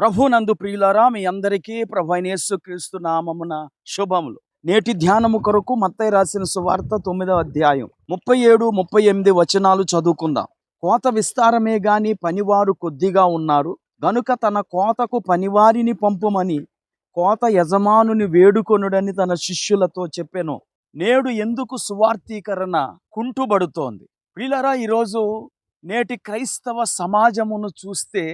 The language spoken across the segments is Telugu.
ప్రభునందు ప్రియులారా మీ అందరికీ ప్రభు అయిన యేసుక్రీస్తు నామమున శుభములు. నేటి ధ్యానము కొరకు మత్తయ్య రాసిన సువార్త తొమ్మిదవ అధ్యాయం ముప్పై ఏడు ముప్పై ఎనిమిది వచనాలు చదువుకుందాం. కోత విస్తారమే గాని పనివారు కొద్దిగా ఉన్నారు. గనుక తన కోతకు పనివారిని పంపుమని కోత యజమానుని వేడుకొనుడని తన శిష్యులతో చెప్పెను. నేడు ఎందుకు సువార్తీకరణ కుంటుబడుతోంది? ప్రియులరా ఈరోజు నేటి క్రైస్తవ సమాజమును చూస్తే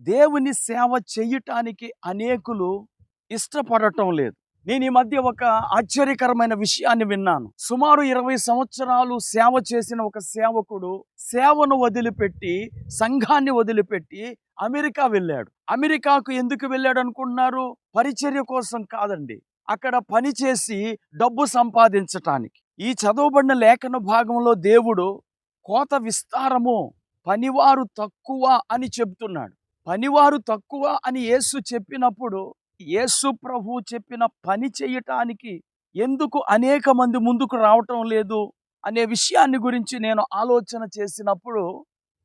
దేవుని సేవ చేయటానికి అనేకులు ఇష్టపడటం లేదు. నేను ఈ మధ్య ఒక ఆశ్చర్యకరమైన విషయాన్ని విన్నాను. సుమారు ఇరవై సంవత్సరాలు సేవ చేసిన ఒక సేవకుడు సేవను వదిలిపెట్టి సంఘాన్ని వదిలిపెట్టి అమెరికా వెళ్ళాడు. అమెరికాకు ఎందుకు వెళ్ళాడు అనుకుంటున్నారు? పరిచర్య కోసం కాదండి. అక్కడ పని చేసి డబ్బు సంపాదించటానికి. ఈ చదవబడిన లేఖన భాగంలో దేవుడు కోత విస్తారము పనివారు తక్కువ అని చెబుతున్నాడు. పనివారు తక్కువ అని యేసు చెప్పినప్పుడు యేసు ప్రభు చెప్పిన పని చేయటానికి ఎందుకు అనేక మంది ముందుకు రావటం లేదు అనే విషయాన్ని గురించి నేను ఆలోచన చేసినప్పుడు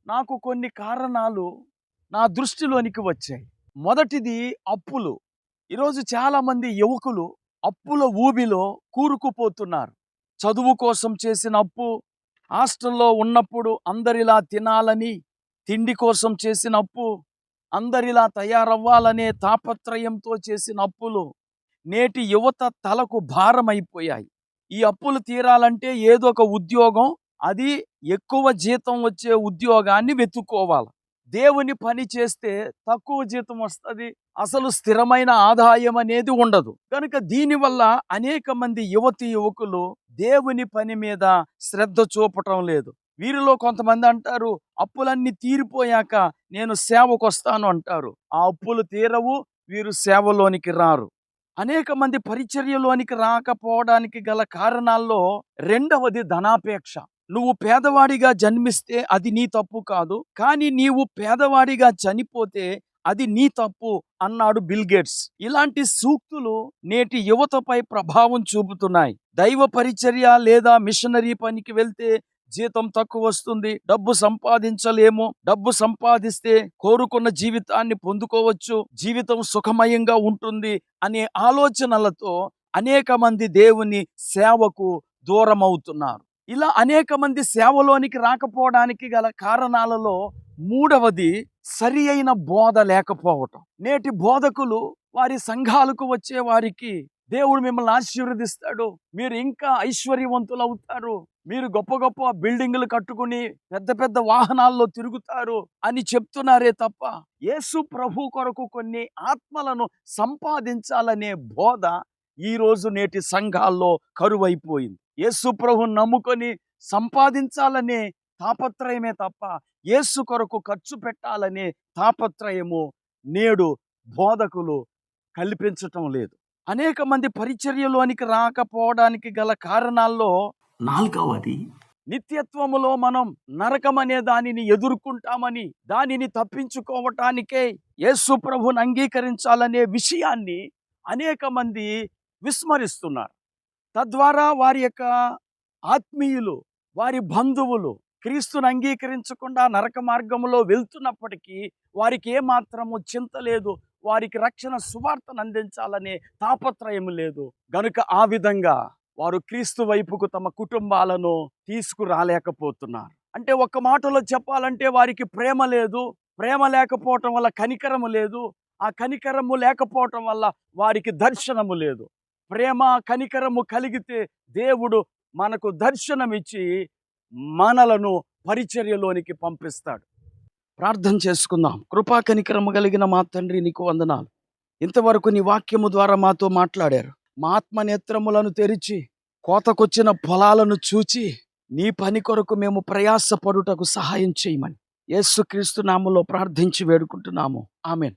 నాకు కొన్ని కారణాలు నా దృష్టిలోనికి వచ్చాయి. మొదటిది అప్పులు. ఈరోజు చాలామంది యువకులు అప్పుల ఊబిలో కూరుకుపోతున్నారు. చదువు కోసం చేసిన అప్పు హాస్టల్లో ఉన్నప్పుడు అందరిలా తినాలని తిండి కోసం చేసిన అప్పు అందరిలా తయారవ్వాలనే తాపత్రయంతో చేసిన అప్పులు నేటి యువత తలకు భారమైపోయాయి. ఈ అప్పులు తీరాలంటే ఏదో ఒక ఉద్యోగం అది ఎక్కువ జీతం వచ్చే ఉద్యోగాన్ని వెతుక్కోవాలి. దేవుని పని చేస్తే తక్కువ జీతం వస్తుంది అసలు స్థిరమైన ఆదాయం అనేది ఉండదు. కనుక దీనివల్ల అనేక మంది యువతి యువకులు దేవుని పని మీద శ్రద్ధ చూపటం లేదు. వీరిలో కొంతమంది అంటారు అప్పులన్నీ తీరిపోయాక నేను సేవకు వస్తాను అంటారు. ఆ అప్పులు తీరవు వీరు సేవలోనికి రారు. అనేక మంది పరిచర్యలోనికి రాకపోవడానికి గల కారణాల్లో రెండవది ధనాపేక్ష. నువ్వు పేదవాడిగా జన్మిస్తే అది నీ తప్పు కాదు కానీ నీవు పేదవాడిగా చనిపోతే అది నీ తప్పు అన్నాడు బిల్ గేట్స్. ఇలాంటి సూక్తులు నేటి యువతపై ప్రభావం చూపుతున్నాయి. దైవ పరిచర్య లేదా మిషనరీ పనికి వెళ్తే జీతం తక్కువ వస్తుంది డబ్బు సంపాదించలేము. డబ్బు సంపాదిస్తే కోరుకున్న జీవితాన్ని పొందుకోవచ్చు జీవితం సుఖమయంగా ఉంటుంది అనే ఆలోచనలతో అనేక మంది దేవుని సేవకు దూరం అవుతున్నారు ఇలా అనేక మంది సేవలోనికి రాకపోవడానికి గల కారణాలలో మూడవది సరి అయిన బోధ లేకపోవటం. నేటి బోధకులు వారి సంఘాలకు వచ్చే వారికి దేవుడు మిమ్మల్ని ఆశీర్వదిస్తాడు. మీరు ఇంకా ఐశ్వర్యవంతులు అవుతారు. మీరు గొప్ప గొప్ప బిల్డింగులు కట్టుకుని పెద్ద పెద్ద వాహనాల్లో తిరుగుతారు అని చెప్తున్నారే తప్ప యేసు ప్రభు కొరకు కొన్ని ఆత్మలను సంపాదించాలనే బోధ ఈ రోజు నేటి సంఘాల్లో కరువైపోయింది. యేసు ప్రభు నమ్ముకొని సంపాదించాలనే తాపత్రయమే తప్ప యేసు కొరకు ఖర్చు పెట్టాలనే తాపత్రయము నేడు బోధకులు కల్పించటం లేదు. అనేక మంది పరిచర్యలోనికి రాకపోవడానికి గల కారణాల్లో నాలుగవది నిత్యత్వములో మనం నరకం అనే దానిని ఎదుర్కొంటామని దానిని తప్పించుకోవటానికే యేసు ప్రభుని అంగీకరించాలనే విషయాన్ని అనేక మంది విస్మరిస్తున్నారు. తద్వారా వారి యొక్క ఆత్మీయులు వారి బంధువులు క్రీస్తుని అంగీకరించకుండా నరక మార్గంలో వెళ్తున్నప్పటికీ వారికి ఏమాత్రము చింత లేదు వారికి రక్షణ సువార్తను అందించాలనే తాపత్రయం లేదు. గనుక ఆ విధంగా వారు క్రీస్తు వైపుకు తమ కుటుంబాలను తీసుకురాలేకపోతున్నారు. అంటే ఒక్క మాటలో చెప్పాలంటే వారికి ప్రేమ లేదు. ప్రేమ లేకపోవటం వల్ల కనికరము లేదు. ఆ కనికరము లేకపోవటం వల్ల వారికి దర్శనము లేదు. ప్రేమ కనికరము కలిగితే దేవుడు మనకు దర్శనమిచ్చి మనలను పరిచర్యలోనికి పంపిస్తాడు. ప్రార్థన చేసుకుందాం. కృపా కనికరము కలిగిన మా తండ్రి నీకు వందనాలు. ఇంతవరకు నీ వాక్యము ద్వారా మాతో మాట్లాడారు. మా ఆత్మ నేత్రములను తెరిచి కోతకొచ్చిన పొలాలను చూచి నీ పని కొరకు మేము ప్రయాసపడుటకు సహాయం చేయమని. యేసుక్రీస్తు నామలో ప్రార్థించి వేడుకుంటున్నాము. ఆమెన్.